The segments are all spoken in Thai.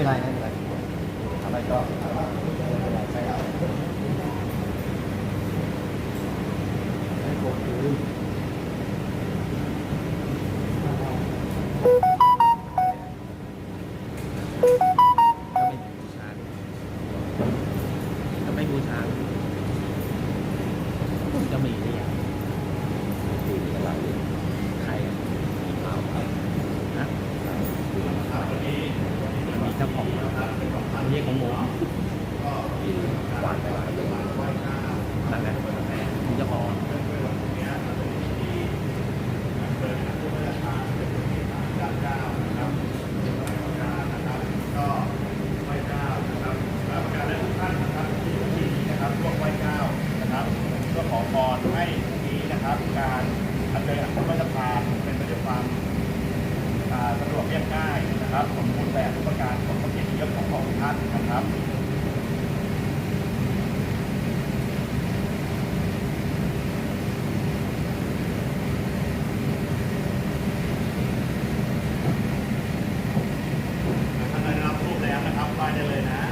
เป็นไรไม่เป็นไรอะไรก็ ของผมนั่นแหละมีเจ้าของนะครับพวกไหว้เจ้านะครับก็ขอพรให้นี้นะครับ การอัญเชิญอัครราชทานเป็นไปด้วยความสะดวกเรียบง่ายนะครับ สมบูรณ์แบบทุกประการของพระเกียรติยศ ของท่านนะครับท่านได้รับรูปแล้วนะครับไหว้ได้เลยนะ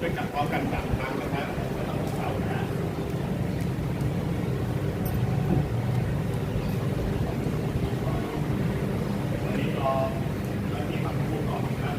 ด้วยกันพร้อมกันสามครั้งนะครับไม่ต้องเสานะวันนี้รอเจ้าหน้าที่ฝั่งผู้ก่อนนะครับ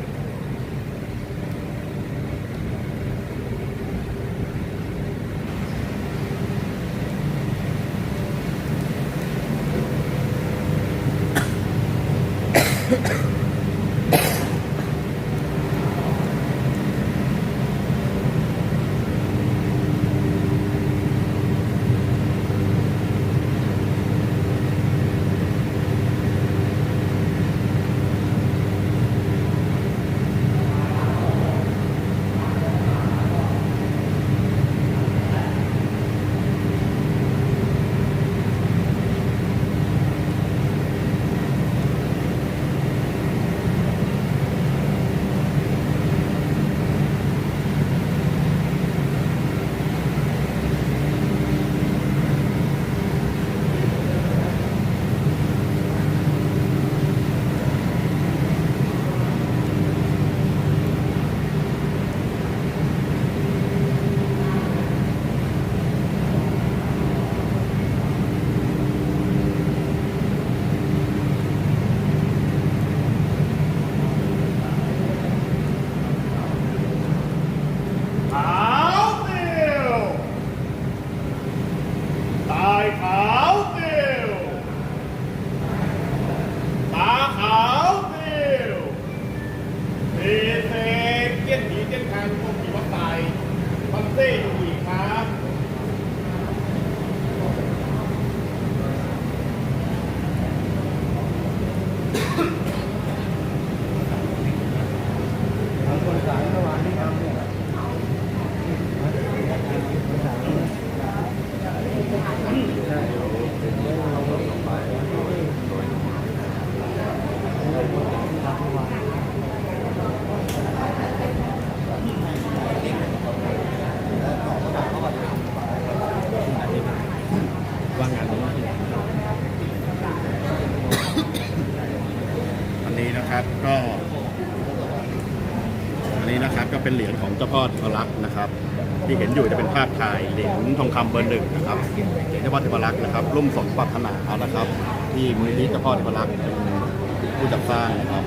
ขาวเตียวตายขาวเตียวตาขาวเตียวเทเซเกี้ยนหีเกี้ยนคางพวกผีวัดตาย เซ่ดูอีกครับ ทางคนสายเมื่อวานที่ทำเนี่ยใช่เราลงไปทำเมื่อวาน ว่างงานนี้ อันนี้นะครับก็อั นี้นะครับก็เป็นเหรียญของเจ้าพ่อเทวรักษ์นะครับที่เห็นอยู่จะเป็นภาพถ่ายเหรียญทองคำเบอร์หนึ่งนะครับเหรียญเจ้าพ่อเทวรักษ์นะครับร่วมสมปรารถนานะครับ ที่มูลนิธิเจ้าพ่อเทวรักษ์เป็นผู้จัดสร้างนะครับ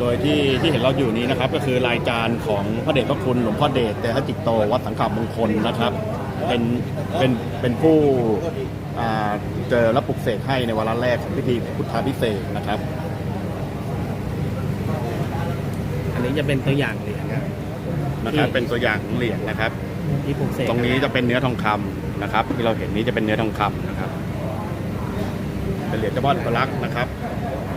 โดยที่ที่เห็นเราอยู่นี้นะครับ ก็คือรายจานของพระเดชพระคุณหลวงพ่อเดชแต่ทจิตโตวัดสังขามงคลนะครับเป็นเป็นเป็นผู้เจอและปลุกเสกให้ในวาระแรกของพิธีพุทธาพิเศษนะครับ อั นนี้จะเป็นตัวอย่างเหรียญนะนะครับเป็นตัวอย่างของเหรียญนะครับ ที่ปลูกเสกตรงนี้จะเป็นเนื้อทองคำนะครับ ที่เราเห็นนี้จะเป็นเนื้อทองคำนะครับ เป็นเหรียญเจ้าพ่อเทพรักษ์นะครับ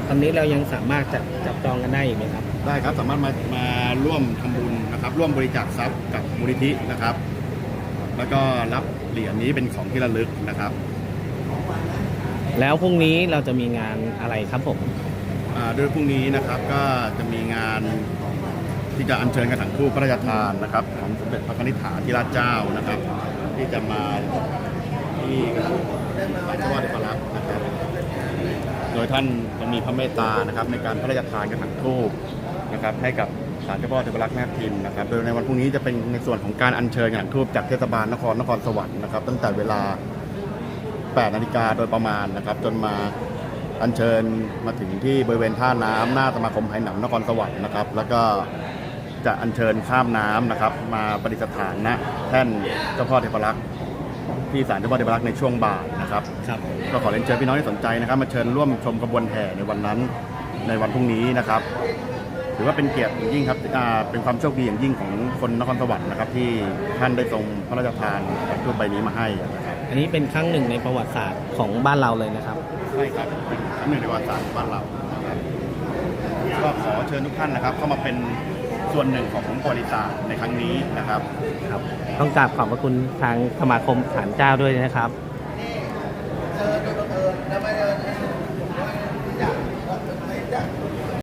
ตอนนี้เรายังสามารถจับจับจองกันได้อีกไหมครับ ได้ครับสามารถมามาร่วมทำบุญนะครับ ร่วมบริจาคทรัพย์กับมูลนิธินะครับ แล้วก็รับเหรียญนี้เป็นของที่ระลึกนะครับ แล้วพรุ่งนี้เราจะมีงานอะไรครับผมอ่าโดยพรุ่งนี้นะครับก็จะมีงาน ที่จะอัญเชิญกระถางทูปพระราชทานนะครับของสมเด็จพระนิธิฐาธิราชเจ้านะครับ ที่จะมาที่ศาลเจ้าพ่อเทพรักษ์นะครับ โดยท่านจะมีพระเมตตานะครับ ในการพระราชทานกระถางทูปนะครับ ให้กับศาลเจ้าพ่อเทพรักษ์แม่พิมพ์นะครับ โดยในวันพรุ่งนี้จะเป็นในส่วนของการอัญเชิญกระถางทูปจากเทศบาลนครนครสวรรค์นะครับ ตั้งแต่เวลา 8 นาฬิกาโดยประมาณนะครับ จนมาอัญเชิญมาถึงที่บริเวณท่าน้ำหน้าสมาคมไหหนำนครสวรรค์นะครับ แล้วก็ จะอัญเชิญข้ามน้ำนะครับ มาประดิษฐานณแท่นเจ้าพ่อเทพรักษ์ที่ศาลเจ้าพ่อเทพรักษ์ในช่วงบ่ายนะครับครับก็ขอเรียนเชิญพี่น้องที่สนใจนะครับ มาเชิญร่วมชมกระบวนแห่ในวันนั้นในวันพรุ่งนี้นะครับถือว่าเป็นเกียรติอย่างยิ่งครับอ่าเป็นความโชคดีอย่างยิ่งของคนนครสวรรค์นะครับ ที่ท่านได้ทรงพระราชทานกระทูปใบนี้มาให้นะครับอันนี้เป็นครั้งหนึ่งในประวัติศาสตร์ของบ้านเราเลยนะครับใช่ครับเป็นครั้งหนึ่งในประวัติศาสตร์ของบ้านเรานะครับก็ขอเชิญทุกท่านนะครับ เข้ามาเป็น ส่วนหนึ่งของประวัติศาในครั้งนี้นะครับ ครับ ต้องกราบขอบพระคุณทางสมาคมฐานเจ้าด้วยนะครับ